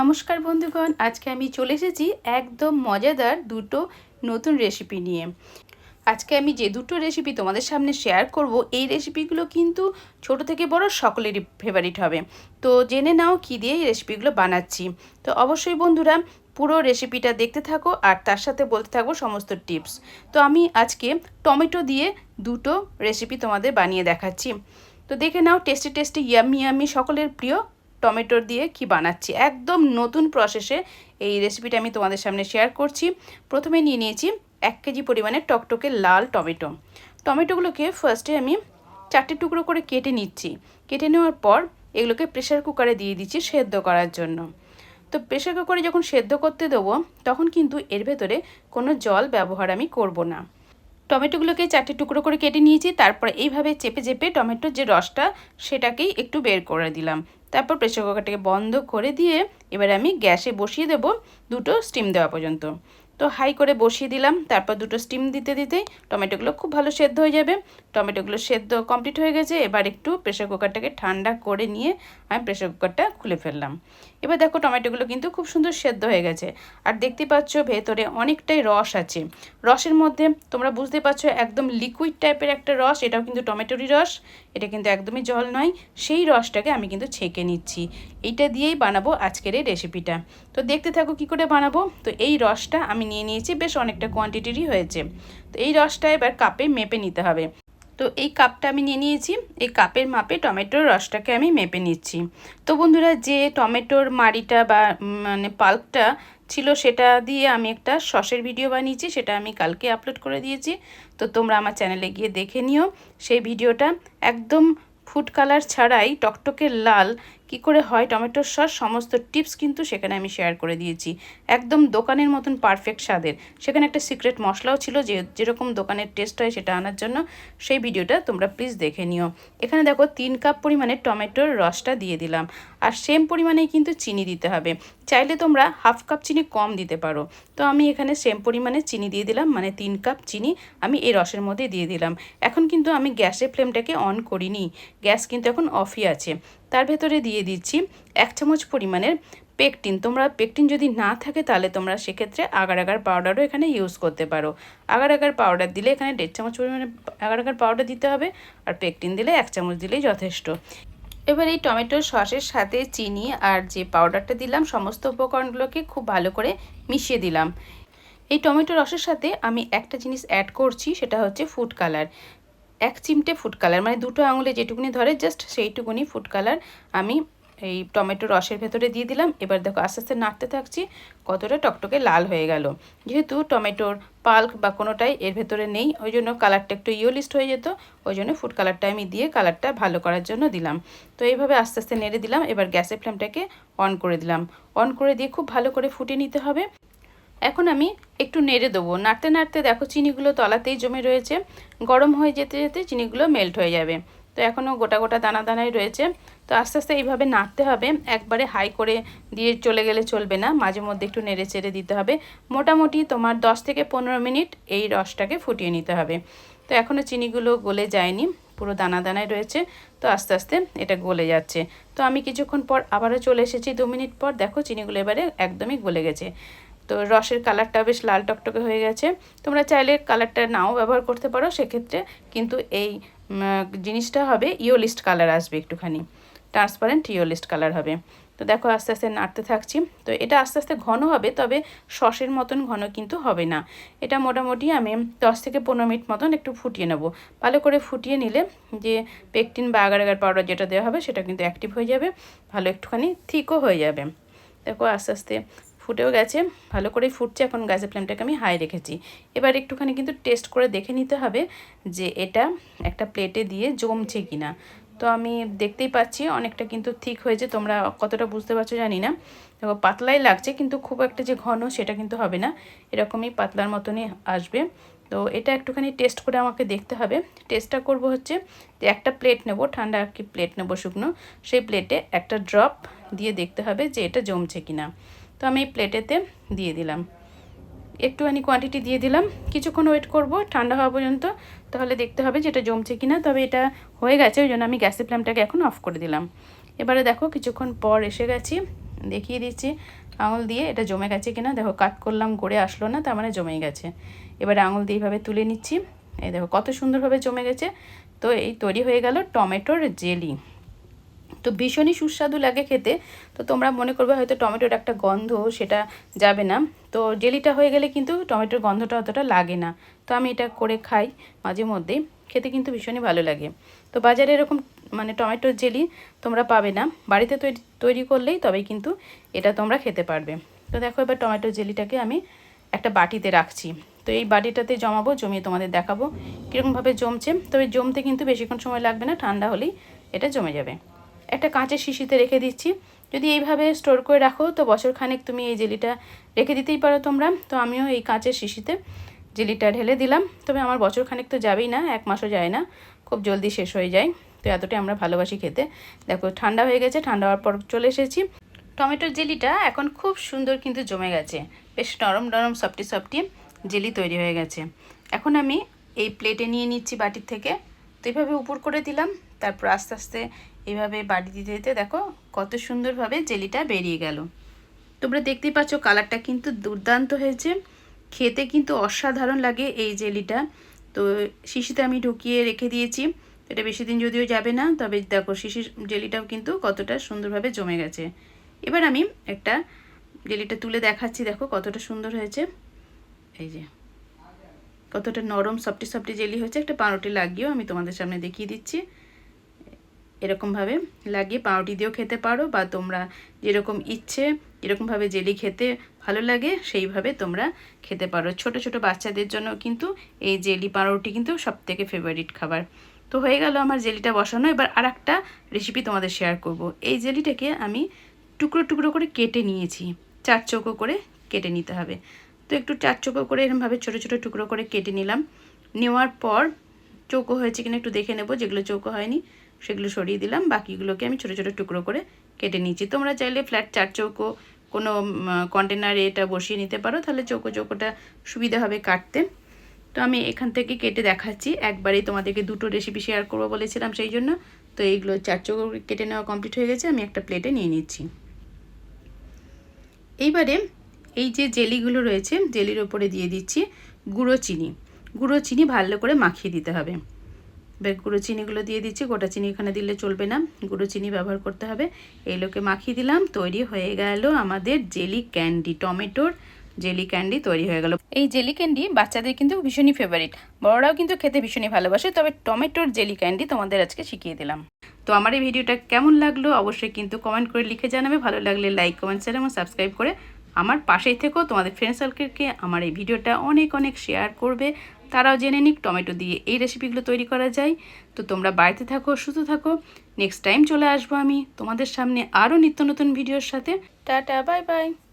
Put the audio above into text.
নমস্কার বন্ধুগণ, আজকে আমি চলে এসেছি একদম মজাদার দুটো নতুন রেসিপি নিয়ে। আজকে আমি যে দুটো রেসিপি তোমাদের সামনে শেয়ার করব, এই রেসিপিগুলো কিন্তু ছোট থেকে বড় সকলেরই ফেভারিট হবে। তো জেনে নাও কী দিয়ে এই রেসিপিগুলো বানাচ্ছি। তো অবশ্যই বন্ধুরা পুরো রেসিপিটা দেখতে থাকো আর তার সাথে বলতে থাকব সমস্ত টিপস তো আমি আজকে টমেটো দিয়ে দুটো রেসিপি তোমাদের বানিয়ে দেখাচ্ছি। তো দেখে নাও টেস্টি টেস্টি ইয়ামি ইয়ামি সকলের প্রিয় টমেটোর দিয়ে কি বানাচ্ছি? একদম নতুন প্রসেসে এই রেসিপিটা আমি তোমাদের সামনে শেয়ার করছি। প্রথমে নিয়ে নিয়েছি এক কেজি পরিমাণে টকটকে লাল টমেটো। টমেটোগুলোকে ফার্স্টে আমি চারটে টুকরো করে কেটে নিচ্ছি। কেটে নেওয়ার পর এগুলোকে প্রেশার কুকারে দিয়ে দিচ্ছি সেদ্ধ করার জন্য। তো প্রেশার কুকারে যখন সেদ্ধ করতে দেবো, তখন কিন্তু এর ভেতরে কোনো জল ব্যবহার আমি করব না। টমেটোগুলোকে চারটে টুকরো করে কেটে নিয়েছি, তারপর এইভাবে চেপে চেপে টমেটোর যে রসটা সেটাকেই একটু বের করে দিলাম। তারপর প্রেশার কুকারটাকে বন্ধ করে দিয়ে এবার আমি গ্যাসে বসিয়ে দেব দুটো স্টিম দেওয়া পর্যন্ত। তো হাই করে বসিয়ে দিলাম, তারপর দুটো স্টিম দিতে দিতেই টমেটোগুলো খুব ভালো সেদ্ধ হয়ে যাবে। টমেটোগুলো সেদ্ধ কমপ্লিট হয়ে গেছে, এবার একটু প্রেশার কুকারটাকে ঠান্ডা করে নিয়ে আমি প্রেশার কুকারটা খুলে ফেললাম। এবার দেখো টমেটোগুলো কিন্তু খুব সুন্দর সেদ্ধ হয়ে গেছে। আর দেখতে পাচ্ছ ভেতরে অনেকটাই রস আছে। রসের মধ্যে তোমরা বুঝতে পারছ একদম লিকুইড টাইপের একটা রস, এটাও কিন্তু টমেটোরই রস, এটা কিন্তু একদমই জল নয়, সেই রসটাকে আমি কিন্তু ছেঁকে নিচ্ছি। এইটা দিয়েই বানাবো আজকের এই রেসিপিটা তো দেখতে থাকো কি করে বানাবো? তো এই রসটা আমি নিয়ে নিয়েছি, বেশ অনেকটা কোয়ান্টিটিরই হয়েছে। তো এই রসটা এবার কাপে মেপে নিতে হবে। তো এই কাপটা আমি নিয়ে নিয়েছি। এই কাপের মাপে টমেটোর রসটাকে আমি মেপে নিচ্ছি। তো বন্ধুরা, যে টমেটোর মাড়িটা বা মানে পাল্পটা ছিল সেটা দিয়ে আমি একটা সসের ভিডিও বানিয়েছি, সেটা আমি কালকে আপলোড করে দিয়েছি। তো তোমরা আমার চ্যানেলে গিয়ে দেখে নিও। সেই ভিডিওটা একদম ফুড কালার ছাড়াই টকটকে লাল কি করে হয়, টমেটোর সস, সমস্ত টিপস কিন্তু সেখানে আমি শেয়ার করে দিয়েছি। একদম দোকানের মতন পারফেক্ট স্বাদের। সেখানে একটা সিক্রেট মশলাও ছিল যে, যেরকম দোকানের টেস্ট হয় সেটা আনার জন্য। সেই ভিডিওটা তোমরা প্লিজ দেখে নিও। এখানে দেখো, তিন কাপ পরিমাণে টমেটোর রসটা দিয়ে দিলাম। আর সেম পরিমাণেই কিন্তু চিনি দিতে হবে। চাইলে তোমরা হাফ কাপ চিনি কম দিতে পারো। তো আমি এখানে সেম পরিমাণে চিনি দিয়ে দিলাম মানে তিন কাপ চিনি আমি এই রসের মধ্যে দিয়ে দিলাম। এখন কিন্তু আমি গ্যাসের ফ্লেমটাকে অন করিনি, গ্যাস কিন্তু এখন অফই আছে। তার ভেতরে দিয়ে দিচ্ছি এক চামচ পরিমাণের পেকটিন তোমরা পেকটিন যদি না থাকে তাহলে তোমরা সেক্ষেত্রে আগার আগার পাউডারও এখানে ইউজ করতে পারো। আগার আগার পাউডার দিলে এখানে দেড় চামচ পরিমাণে আগার আগার পাউডার দিতে হবে, আর পেকটিন দিলে এক চামচ দিলেই যথেষ্ট। এবার এই টমেটো সসের সাথে চিনি আর যে পাউডারটা দিলাম, সমস্ত উপকরণগুলোকে খুব ভালো করে মিশিয়ে দিলাম। এই টমেটো রসের সাথে আমি একটা জিনিস অ্যাড করছি, সেটা হচ্ছে ফুড কালার এক চিমটে ফুড কালার মানে দুটো আঙুলে যেটুকুনি ধরে জাস্ট সেইটুকুনি ফুড কালার আমি এই টমেটো রসের ভেতরে দিয়ে দিলাম। এবার দেখো আস্তে আস্তে নাড়তে থাকছি, কতটা টকটকে লাল হয়ে গেল। যেহেতু টমেটোর পাল্ক বা কোনোটাই এর ভেতরে নেই, ওই জন্য কালারটা একটু ইয়োলিস্ট হয়ে যেত, ওই জন্য ফুড কালারটা আমি দিয়ে কালারটা ভালো করার জন্য দিলাম। তো এইভাবে আস্তে আস্তে নেড়ে দিলাম, এবার গ্যাসের ফ্লেমটাকে অন করে দিলাম। অন করে দিয়ে খুব ভালো করে ফুটে নিতে হবে। এখন আমি একটু নেড়ে দেবো। নাড়তে নাড়তে দেখো চিনিগুলো তলাতেই জমে রয়েছে। গরম হয়ে যেতে যেতে চিনিগুলো মেল্ট হয়ে যাবে। তো এখনও গোটা গোটা দানা দানাই রয়েছে। তো আস্তে আস্তে এইভাবে নাড়তে হবে। একবারে হাই করে দিয়ে চলে গেলে চলবে না। মাঝে মধ্যে একটু নেড়ে চেড়ে দিতে হবে। মোটামুটি তোমার 10 থেকে পনেরো মিনিট এই রসটাকে ফুটিয়ে নিতে হবে। তো এখনও চিনিগুলো গলে যায়নি। পুরো দানা দানায় রয়েছে। তো আস্তে আস্তে এটা গলে যাচ্ছে। তো আমি কিছুক্ষণ পর আবারও চলে এসেছি। দু মিনিট পর দেখো চিনিগুলো এবারে একদমই গলে গেছে। তো রসের কালারটা বেশ লাল টকটকে হয়ে গেছে। তোমরা চাইলে কালারটা নাও ব্যবহার করতে পারো, সেক্ষেত্রে কিন্তু এই জিনিসটা হবে ইয়োলিস্ট কালার আসবে একটুখানি। ট্রান্সপারেন্ট ইয়োলিস্ট কালার হবে। তো দেখো আস্তে আস্তে নাড়তে থাকছি। তো এটা আস্তে আস্তে ঘন হবে, তবে সসের মতন ঘন কিন্তু হবে না। এটা মোটামুটি আমি দশ থেকে পনেরো মিনিট মতন একটু ফুটিয়ে নেব। ভালো করে ফুটিয়ে নিলে যে পেকটিন বা আগার আগার পাউডার যেটা দেওয়া হবে সেটা কিন্তু অ্যাক্টিভ হয়ে যাবে, ভালো একটুখানি থিকও হয়ে যাবে। দেখো আস্তে আস্তে ফুটেও গেছে। ভালো করে ফুটছে, এখন গ্যাসের ফ্লেমটাকে আমি হাই রেখেছি। এবার একটুখানি কিন্তু টেস্ট করে দেখে নিতে হবে যে এটা একটা প্লেটে দিয়ে জমছে কি না তো আমি দেখতেই পাচ্ছি, অনেকটা কিন্তু ঠিক হয়েছে। তোমরা কতটা বুঝতে পারছ জানি না। দেখো, পাতলাই লাগছে, কিন্তু খুব একটা যে ঘন সেটা কিন্তু হবে না। এরকমই পাতলার মতনই আসবে। তো এটা একটুখানি টেস্ট করে আমাকে দেখতে হবে। টেস্টটা করব হচ্ছে যে একটা প্লেট নেব, ঠান্ডা কি প্লেট নেব শুকনো, সেই প্লেটে একটা ড্রপ দিয়ে দেখতে হবে যে এটা জমছে কিনা। তো আমি প্লেটেতে দিয়ে দিলাম। একটুখানি কোয়ান্টিটি দিয়ে দিলাম। কিছুক্ষণ ওয়েট করব, ঠান্ডা হওয়া পর্যন্ত। তাহলে দেখতে হবে যেটা জমছে কিনা। তবে এটা হয়ে গেছে, ওই জন্য আমি গ্যাসের ফ্লেমটাকে এখন অফ করে দিলাম। এবারে দেখো, কিছুক্ষণ পর এসে গেছি। দেখিয়ে দিচ্ছি। আঙুল দিয়ে এটা জমে গেছে কিনা। দেখো কাট করলাম, গড়ে আসলো না, তার মানে জমে গেছে। এবারে আঙুল দিয়ে এইভাবে তুলে নিচ্ছি। এই দেখো, কত সুন্দরভাবে জমে গেছে। তো এই তৈরি হয়ে গেল টমেটোর জেলি। তো ভীষণই সুস্বাদু লাগে খেতে। তো তোমরা মনে করবে হয়তো টমেটোর একটা গন্ধ, সেটা যাবে না। তো জেলিটা হয়ে গেলে কিন্তু টমেটোর গন্ধটা অতটা লাগে না। তো আমি এটা করে খাই মাঝে মধ্যেই। খেতে কিন্তু ভীষণই ভালো লাগে। তো বাজারে এরকম মানে টমেটোর জেলি তোমরা পাবে না। বাড়িতে তৈরি তৈরি করলেই তবেই কিন্তু এটা তোমরা খেতে পারবে। তো দেখো এবার টমেটোর জেলিটাকে আমি একটা বাটিতে রাখছি। তো এই বাটিটাতে জমাবো, জমিয়ে তোমাদের দেখাবো কীরকমভাবে জমছে। তবে জমতে কিন্তু বেশিক্ষণ সময় লাগবে না, ঠান্ডা হলেই এটা জমে যাবে। একটা কাঁচের শিশিতে রেখে দিচ্ছি। যদি এইভাবে স্টোর করে রাখো, তো বছর খানেক তুমি এই জেলিটা রেখে দিতেই পারো তোমরা। তো আমিও এই কাঁচের শিশিতে জেলিটা ঢেলে দিলাম। তবে আমার বছর খানেক তো যাবেই না, এক মাসও যায় না। খুব জলদি শেষ হয়ে যায়। তো এতটাই আমরা ভালোবাসি খেতে। দেখো, ঠান্ডা হয়ে গেছে, ঠান্ডা হওয়ার পর চলে এসেছি। টমেটোর জেলিটা এখন খুব সুন্দর কিন্তু জমে গেছে। বেশ নরম নরম, সফটি সফটি জেলি তৈরি হয়ে গেছে। এখন আমি এই প্লেটে নিয়ে নিচ্ছি বাটির থেকে। তো এইভাবে উপর করে দিলাম। তারপর আস্তে আস্তে এইভাবে বাড়ি দিতে দিতে দেখো কত সুন্দরভাবে জেলিটা বেরিয়ে গেল। তোমরা দেখতেই পাচ্ছ কালারটা কিন্তু দুর্দান্ত হয়েছে। খেতে কিন্তু অসাধারণ লাগে এই জেলিটা। তো শিশিতে আমি ঢুকিয়ে রেখে দিয়েছি। এটা বেশি দিন যদিও যাবে না, তবে দেখো শিশির জেলিটাও কিন্তু কতটা সুন্দরভাবে জমে গেছে। এবার আমি একটা জেলিটা তুলে দেখাচ্ছি, দেখো কতটা সুন্দর হয়েছে। এই যে, কতটা নরম সফটি সফটি জেলি হয়েছে। একটা পাউরুটি লাগিয়েও আমি তোমাদের সামনে দেখিয়ে দিচ্ছি। এরকমভাবে লাগিয়ে পাউরুটি দিয়েও খেতে পারো বা তোমরা যেরকম ইচ্ছে যেরকমভাবে জেলি খেতে ভালো লাগে, সেইভাবে তোমরা খেতে পারো। ছোট ছোট বাচ্চাদের জন্য কিন্তু এই জেলি পাউরুটি কিন্তু সব থেকে ফেভারিট খাবার। তো হয়ে গেল আমার জেলিটা বসানো। এবার আর একটা রেসিপি তোমাদের শেয়ার করব। এই জেলিটাকে আমি টুকরো টুকরো করে কেটে নিয়েছি। চার চৌকো করে কেটে নিতে হবে। তো একটু চার চৌকো করে এরমভাবে ছোটো ছোটো টুকরো করে কেটে নিলাম। নেওয়ার পর চৌকো হয়েছে কিনা একটু দেখে নেব, যেগুলো চৌকো হয়নি। সেগুলো সরিয়ে দিলাম। বাকিগুলোকে আমি ছোটো ছোটো টুকরো করে কেটে নিয়েছি তোমরা চাইলে ফ্ল্যাট চার চৌকো কোনো কন্টেনারে এটা বসিয়ে নিতে পারো। তাহলে চৌকো চৌকোটা সুবিধা হবে কাটতে। তো আমি এখান থেকে কেটে দেখাচ্ছি। একবারেই তোমাদেরকে দুটো রেসিপি শেয়ার করব বলেছিলাম সেই জন্য। তো এইগুলো চার চৌকো কেটে নেওয়া কমপ্লিট হয়ে গেছে। আমি একটা প্লেটে নিয়ে নিচ্ছি। এইবারে এই যে জেলিগুলো রয়েছে, জেলির ওপরে দিয়ে দিচ্ছি গুঁড়ো চিনি। গুঁড়ো চিনি ভালো করে মাখিয়ে দিতে হবে। গুঁড়ো চিনিগুলো দিয়ে দিচ্ছি, গোটা চিনি এখানে দিলে চলবে না। গুঁড়ো চিনি ব্যবহার করতে হবে। এইগুলোকে মাখিয়ে দিলাম, তৈরি হয়ে গেল আমাদের জেলি ক্যান্ডি, টমেটোর জেলি ক্যান্ডি তৈরি হয়ে গেল। এই জেলি ক্যান্ডি বাচ্চাদের কিন্তু ভীষণই ফেভারিট বড়রাও কিন্তু খেতে ভীষণই ভালোবাসে, তবে টমেটোর জেলি ক্যান্ডি তোমাদের আজকে শিখিয়ে দিলাম। তো আমার এই ভিডিওটা কেমন লাগল অবশ্যই কিন্তু কমেন্ট করে লিখে জানাবে। ভালো লাগলে লাইক কমেন্ট শেয়ার এবং সাবস্ক্রাইব করে আমার পাশেই থেকেও তোমাদের ফ্রেন্ড সার্কেলকে আমার এই ভিডিওটা অনেক অনেক শেয়ার করবে। তারাও জেনে নিক টমেটো দিয়ে এই রেসিপিগুলো তৈরি করা যায়। তো তোমরা বাড়িতে থাকো, সুস্থ থাকো। নেক্সট টাইম চলে আসব আমি তোমাদের সামনে আরও নিত্য নতুন ভিডিওর সাথে। Tata bye bye